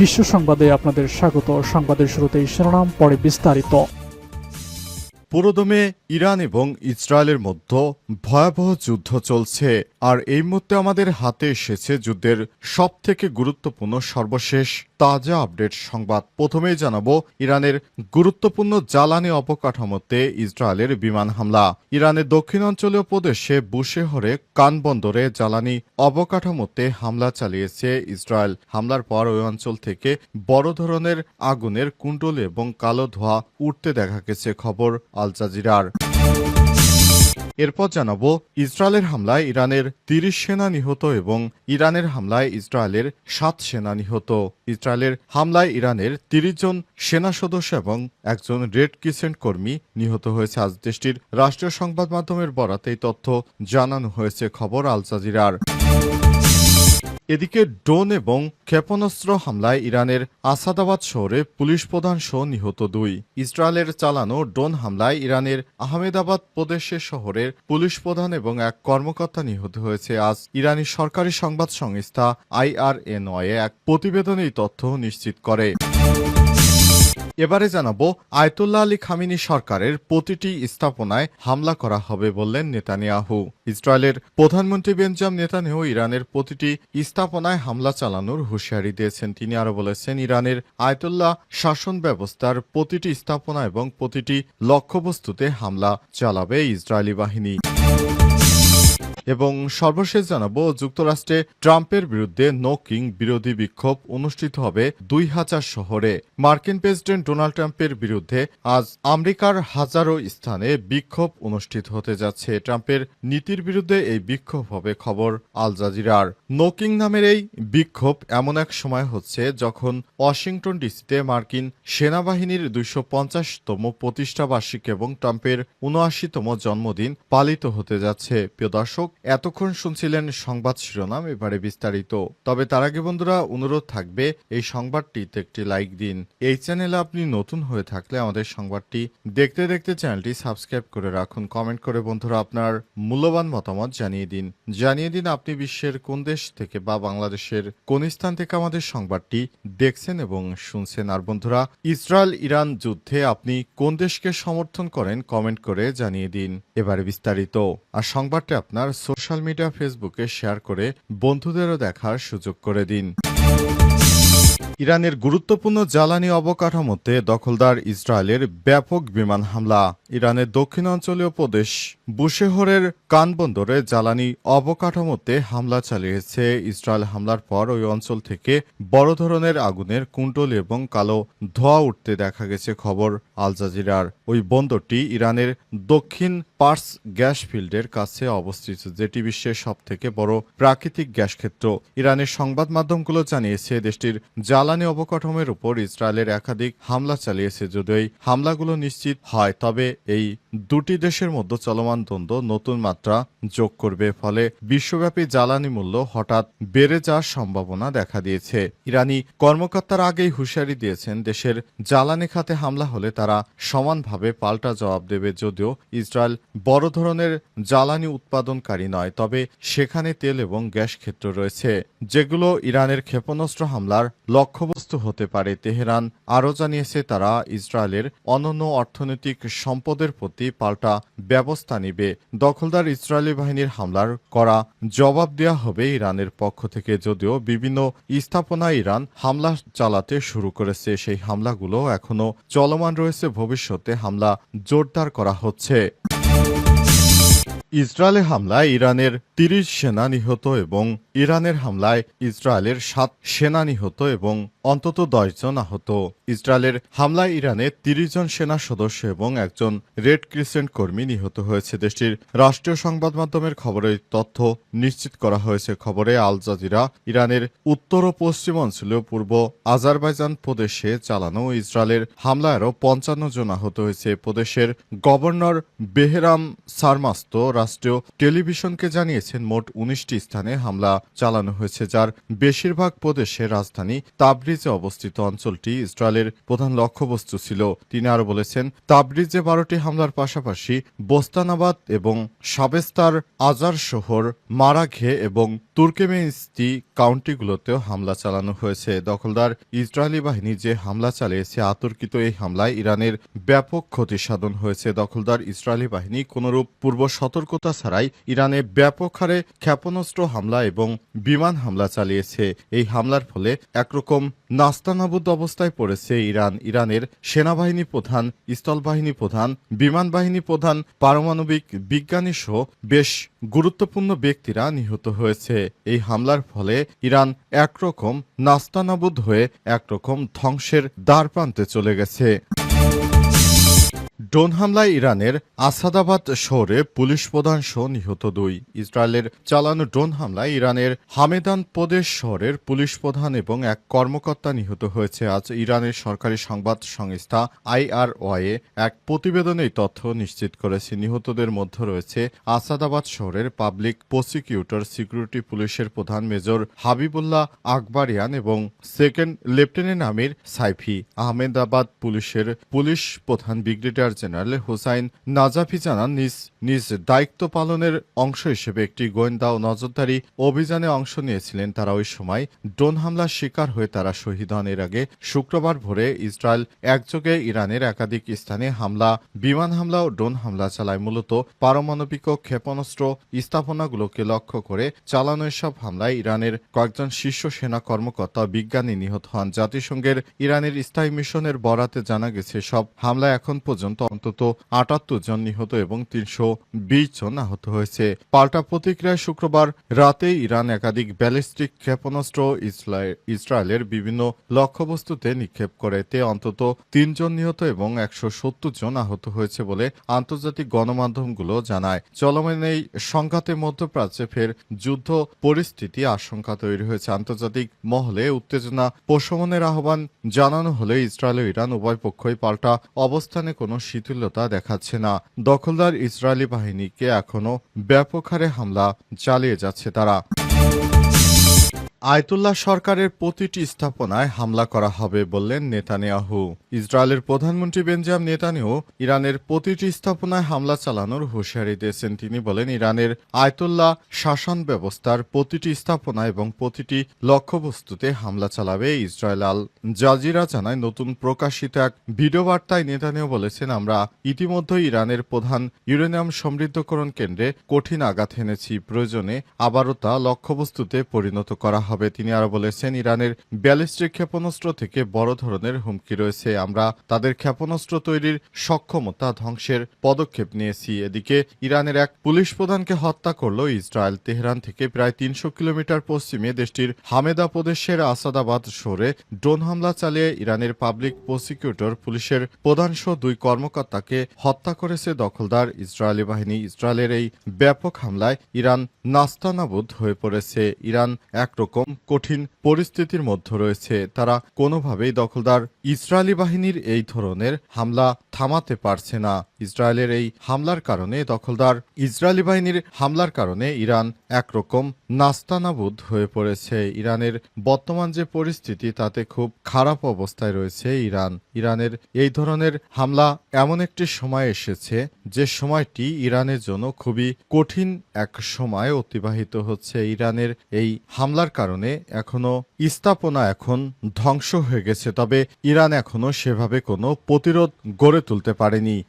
বিশ্ব সংবাদে আপনাদের স্বাগত। সংবাদের শুরুতেই শিরোনাম পরে বিস্তারিত। পুরোদমে ইরান এবং ইসরায়েলের মধ্যে ভয়াবহ যুদ্ধ চলছে, আর এই মুহূর্তে আমাদের হাতে এসেছে যুদ্ধের সব থেকে গুরুত্বপূর্ণ সর্বশেষ তাজা আপডেট সংবাদ। প্রথমেই জানাব, ইরানের গুরুত্বপূর্ণ জ্বালানি অবকাঠামোতে ইসরায়েলের বিমান হামলা। ইরানের দক্ষিণাঞ্চলীয় প্রদেশে বুশেহরে কান বন্দরে জ্বালানি অবকাঠামোতে হামলা চালিয়েছে ইসরায়েল। হামলার পর ওই অঞ্চল থেকে বড় ধরনের আগুনের কুণ্ডল এবং কালো ধোঁয়া উঠতে দেখা গেছে খবর আল জাজিরার। এরপর জানাব ইসরায়েলের হামলায় ইরানের তিরিশ সেনা নিহত এবং ইরানের হামলায় ইসরায়েলের সাত সেনা নিহত। ইসরায়েলের হামলায় ইরানের তিরিশ জন সেনা সদস্য এবং একজন রেড ক্রিসেন্ট কর্মী নিহত হয়েছে। আজ দেশটির রাষ্ট্রীয় সংবাদ মাধ্যমের বরাতে তথ্য জানানো হয়েছে। খবর আল জাজিরার। এদিকে ড্রোন এবং ক্ষেপণাস্ত্র হামলায় ইরানের আসাদাবাদ শহরে পুলিশ প্রধান সহ নিহত দুই। ইসরায়েলের চালানো ড্রোন হামলায় ইরানের আহমেদাবাদ প্রদেশের শহরের পুলিশ প্রধান এবং এক কর্মকর্তা নিহত হয়েছে। আজ ইরানি সরকারি সংবাদ সংস্থা আইআরএনওয়ে এক প্রতিবেদনে তথ্য নিশ্চিত করে। এবারে জানাব, আয়তুল্লাহ আলী খামিনি সরকারের প্রতিটি স্থাপনায় হামলা করা হবে বললেন নেতানিয়াহু। ইসরায়েলের প্রধানমন্ত্রী বেঞ্জাম নেতানিয়াহু ইরানের প্রতিটি স্থাপনায় হামলা চালানোর হুঁশিয়ারি দিয়েছেন। তিনি আরও বলেছেন, ইরানের আয়তুল্লাহ শাসন ব্যবস্থার প্রতিটি স্থাপনা এবং প্রতিটি লক্ষ্যবস্তুতে হামলা চালাবে ইসরায়েলি বাহিনী। এবং সর্বশেষ জানাব, যুক্তরাষ্ট্রে ট্রাম্পের বিরুদ্ধে নো কিং বিরোধী বিক্ষোভ অনুষ্ঠিত হবে দুই হাজার শহরে। মার্কিন প্রেসিডেন্ট ডোনাল্ড ট্রাম্পের বিরুদ্ধে আজ আমেরিকার হাজারো স্থানে বিক্ষোভ অনুষ্ঠিত হতে যাচ্ছে। ট্রাম্পের নীতির বিরুদ্ধে এই বিক্ষোভ হবে খবর আল জাজিরার। নো কিং নামের এই বিক্ষোভ এমন এক সময় হচ্ছে যখন ওয়াশিংটন ডিসিতে মার্কিন সেনাবাহিনীর দুইশো পঞ্চাশতম প্রতিষ্ঠাবার্ষিক এবং ট্রাম্পের উনআশিতম জন্মদিন পালিত হতে যাচ্ছে। প্রিয় দর্শক এতক্ষণ শুনছিলেন সংবাদ শিরোনাম, এবারে বিস্তারিত। তবে তার আগে বন্ধুরা, অনুরোধ থাকবে, এই সংবাদটিতে একটি লাইক দিন। এই চ্যানেলে আপনি নতুন হয়ে থাকলে আমাদের সংবাদটি দেখতে দেখতে চ্যানেলটি সাবস্ক্রাইব করে রাখুন। কমেন্ট করে বন্ধুরা আপনার মূল্যবান মতামত জানিয়ে দিন। জানিয়ে দিন আপনি বিশ্বের কোন দেশ থেকে বা বাংলাদেশের কোন স্থান থেকে আমাদের সংবাদটি দেখছেন এবং শুনছেন। আর বন্ধুরা ইসরায়েল ইরান যুদ্ধে আপনি কোন দেশকে সমর্থন করেন, কমেন্ট করে জানিয়ে দিন। এবারে বিস্তারিত। আর সংবাদটি আপনার সোশ্যাল মিডিয়া ফেসবুকে শেয়ার করে বন্ধুদেরও দেখার সুযোগ করে দিন। ইরানের গুরুত্বপূর্ণ জ্বালানি অবকাঠামোতে দখলদার ইসরায়েলের ব্যাপক বিমান হামলা। ইরানের দক্ষিণাঞ্চলীয় প্রদেশ বুশেহরের কানবন্দরে জ্বালানি অবকাঠামোতে হামলা চালিয়েছে ইসরায়েল হামলার পর ওই অঞ্চল থেকে বড় ধরনের আগুনের কুণ্ডল এবং কালো ধোঁয়া উঠতে দেখা গেছে খবর আল জাজিরার। ওই বন্দরটি ইরানের দক্ষিণ পার্স গ্যাস ফিল্ডের কাছে অবস্থিত, যেটি বিশ্বের সবথেকে বড় প্রাকৃতিক গ্যাস ক্ষেত্র। ইরানের সংবাদ মাধ্যমগুলো জানিয়েছে, দেশটির জ্বালানি অবকাঠামোর উপর ইসরায়েলের একাধিক হামলা চালিয়েছে। যদিও এই হামলাগুলো নিশ্চিত হয়, তবে এই দুটি দেশের মধ্যে চলমান দ্বন্দ্ব নতুন মাত্রা যোগ করবে ফলে বিশ্বব্যাপী জ্বালানি মূল্য হঠাৎ বেড়ে যাওয়ার সম্ভাবনা দেখা দিয়েছে। ইরানি কর্মকর্তারা আগেই হুঁশিয়ারি দিয়েছেন, দেশের জ্বালানি খাতে হামলা হলে তারা সমানভাবে পাল্টা জবাব দেবে যদিও ইসরায়েল বড় ধরনের জ্বালানি উৎপাদনকারী নয়, তবে সেখানে তেল এবং গ্যাস ক্ষেত্র রয়েছে, যেগুলো ইরানের ক্ষেপণাস্ত্র হামলার লক্ষ্যবস্তু হতে পারে। তেহরান আরও জানিয়েছে, তারা ইসরায়েলের অনন্য অর্থনৈতিক সম্পদের প্রতি পাল্টা ব্যবস্থা নিবে। দখলদার ইসরায়েলি বাহিনীর হামলার করা জবাব দেওয়া হবে ইরানের পক্ষ থেকে, যদিও বিভিন্ন স্থাপনায় ইরান হামলা চালাতে শুরু করেছে। সেই হামলাগুলো এখনও চলমান রয়েছে। ভবিষ্যতে হামলা জোরদার করা হচ্ছে। ইসরায়েলের হামলায় ইরানের তিরিশ সেনা নিহত এবং ইরানের হামলায় ইসরায়েলের সাত সেনা নিহত এবং অন্তত জন আহত। ইসরায়েলের হামলায় ইরানে তিরিশ জন সেনা সদস্য এবং একজন রেড ক্রিসেন্ট কর্মী নিহত হয়েছে। দেশটির রাষ্ট্রীয় সংবাদ মাধ্যমের খবরে তথ্য নিশ্চিত করা হয়েছে। খবরে আল জাজিরা, ইরানের উত্তর ও পশ্চিম অঞ্চলীয় পূর্ব আজারবাইজান প্রদেশে চালানো ইসরায়েলের হামলায় আরও পঞ্চান্ন জন আহত হয়েছে। প্রদেশের গভর্নর বেহরাম সারমাস্ত রাষ্ট্রীয় টেলিভিশনকে জানিয়েছেন, মোট উনিশটি স্থানে হামলা চালানো হয়েছে, যার বেশিরভাগ প্রদেশের রাজধানী তাবরি তাবরিজে অবস্থিত অঞ্চলটি ইসরায়েলের প্রধান লক্ষ্যবস্তু ছিল। তিনি আরও বলেছেন, তাবরিজে বারোটি হামলার পাশাপাশি বোস্তানাবাদ এবং সাবেস্তার আজার শহর মারাঘে এবং তুর্কেমেনিস্তি কাউন্টিগুলোতেও হামলা চালানো হয়েছে। দখলদার ইসরায়েলি বাহিনী যে হামলা চালিয়েছে, আতর্কিত এই হামলায় ইরানের ব্যাপক ক্ষতি সাধন হয়েছে। দখলদার ইসরায়েলি বাহিনী কোনরূপ পূর্ব সতর্কতা ছাড়াই ইরানে ব্যাপক হারে ক্ষেপণাস্ত্র হামলা এবং বিমান হামলা চালিয়েছে। এই হামলার ফলে একরকম নাস্তানাবুদ অবস্থায় পড়েছে ইরান। ইরানের সেনাবাহিনী প্রধান, স্থলবাহিনী প্রধান বিমান বাহিনী প্রধান, পারমাণবিক বিজ্ঞানী সহ বেশ গুরুত্বপূর্ণ ব্যক্তিরা নিহত হয়েছে। এই হামলার ফলে ইরান একরকম নাস্তানাবুদ হয়ে একরকম ধ্বংসের দ্বার প্রান্তে চলে গেছে। ড্রোন হামলায় ইরানের আসাদাবাদ শহরে পুলিশ প্রধান সহ নিহত দুই। ইসরায়েলের চালানো ড্রোন হামলায় ইরানের হামেদান প্রদেশ শহরের পুলিশ প্রধান এবং এক কর্মকর্তা নিহত হয়েছে। আজ ইরানের সরকারি সংবাদ সংস্থা আইআরওয়াইয়ে এক প্রতিবেদনে তথ্য নিশ্চিত করেছে। নিহতদের মধ্যে রয়েছে আসাদাবাদ শহরের পাবলিক প্রসিকিউটর সিকিউরিটি পুলিশের প্রধান মেজর হাবিবুল্লাহ আকবরিয়ান এবং সেকেন্ড লেফটেন্যান্ট আমির সাইফি। আহমেদাবাদ পুলিশের পুলিশ প্রধান ব্রিগেডিয়ার জেনারেল হোসাইন নাজাফি জানান, নিজ নিজ দায়িত্ব পালনের অংশ হিসেবে একটি গোয়েন্দা ও নজরদারি অভিযানে অংশ নিয়েছিলেন। তারা ওই সময় ড্রোন হামলার শিকার হয়ে তারা শহীদ হন। এর আগে শুক্রবার ভোরে ইসরায়েল একযোগে ইরানের একাধিক স্থানে হামলা, বিমান হামলা ও ড্রোন হামলা চালায়। মূলত পারমাণবিক ক্ষেপণাস্ত্র স্থাপনাগুলোকে লক্ষ্য করে চালানো এসব হামলায় ইরানের কয়েকজন শীর্ষ সেনা কর্মকর্তা, বিজ্ঞানী নিহত হন। জাতিসংঘের ইরানের স্থায়ী মিশনের বরাতে জানা গেছে, সব হামলায় এখন পর্যন্ত অন্তত আটাত্তর জন নিহত এবং তিনশো বিশ জন আহত হয়েছে। পাল্টা প্রতিক্রিয়ায় শুক্রবার রাতে ইরান একাধিক ব্যালিস্টিক ক্ষেপণাস্ত্র ইসরায়েলের বিভিন্ন লক্ষ্যবস্তুতে নিক্ষেপ করে তে অন্তত তিনজন নিহত এবং একশো সত্তর জন আহত হয়েছে বলে আন্তর্জাতিক গণমাধ্যমগুলো জানায়। চলমান এই সংঘাতে মধ্যপ্রাচ্যে ফের যুদ্ধ পরিস্থিতি আশঙ্কা তৈরি হয়েছে। আন্তর্জাতিক মহলে উত্তেজনা প্রশমনের আহ্বান জানানো হলে ইসরায়েল ও ইরান উভয় পক্ষই পাল্টা অবস্থানে কোনো শিথিলতা দেখাচ্ছে না। দখলদার ইসরায়েলি বাহিনীকে এখনও ব্যাপক হারে হামলা চালিয়ে যাচ্ছে তারা। আয়তুল্লাহ সরকারের প্রতিটি স্থাপনায় হামলা করা হবে বললেন নেতানিয়াহু। ইসরায়েলের প্রধানমন্ত্রী বেঞ্জাম নেতানিয়াহু ইরানের প্রতিটি স্থাপনায় হামলা চালানোর হুঁশিয়ারি দিয়েছেন। তিনি বলেন, ইরানের আয়তুল্লাহ শাসন ব্যবস্থার প্রতিটি স্থাপনা এবং প্রতিটি লক্ষ্যবস্তুতে হামলা চালাবে ইসরায়েল। আল জাজিরা জানায়, নতুন প্রকাশিত এক ভিডিও বার্তায় নেতানিয়াহু বলেছেন, আমরা ইতিমধ্যে ইরানের প্রধান ইউরেনিয়াম সমৃদ্ধকরণ কেন্দ্রে কঠিন আঘাত এনেছি। প্রয়োজনে আবারও তা লক্ষ্যবস্তুতে পরিণত করা হবে। তিনি আরও বলেছেন, ইরানের ব্যালিস্টিক ক্ষেপণাস্ত্র থেকে বড় ধরনের হুমকি রয়েছে। আমরা তাদের ক্ষেপণাস্ত্র তৈরির সক্ষমতা ধ্বংসের পদক্ষেপ নিয়েছি। এদিকে ইরানের এক পুলিশ প্রধানকে হত্যা করল ইসরায়েল। তেহরান থেকে প্রায় তিনশো কিলোমিটার পশ্চিমে দেশটির হামেদা প্রদেশের আসাদাবাদ শহরে ড্রোন হামলা চালিয়ে ইরানের পাবলিক প্রসিকিউটর পুলিশের প্রধান সহ দুই কর্মকর্তাকে হত্যা করেছে দখলদার ইসরায়েলি বাহিনী। ইসরায়েলের এই ব্যাপক হামলায় ইরান নাস্তানাবুদ হয়ে পড়েছে। ইরান একরকম কঠিন পরিস্থিতির মধ্যে রয়েছে। তারা কোনোভাবেই দখলদার ইসরায়েলি বাহিনীর এই ধরনের হামলা থামাতে পারছে না ইসরায়েলের এই হামলার কারণে। দখলদার ইসরায়েলি বাহিনীর হামলার কারণে ইরান একরকম নাস্তানাবুদ হয়ে পড়েছে। ইরানের বর্তমান যে পরিস্থিতি, তাতে খুব খারাপ অবস্থায় রয়েছে ইরান। ইরানের এই ধরনের হামলা এমন একটি সময় এসেছে, যে সময়টি ইরানের জন্য খুবই কঠিন এক সময় অতিবাহিত হচ্ছে। ইরানের এই হামলার কারণে এখনও স্থাপনা এখন ধ্বংস হয়ে গেছে তবে ইরান এখনও সেভাবে কোনো প্রতিরোধ গড়ে তুলতে পারেনি।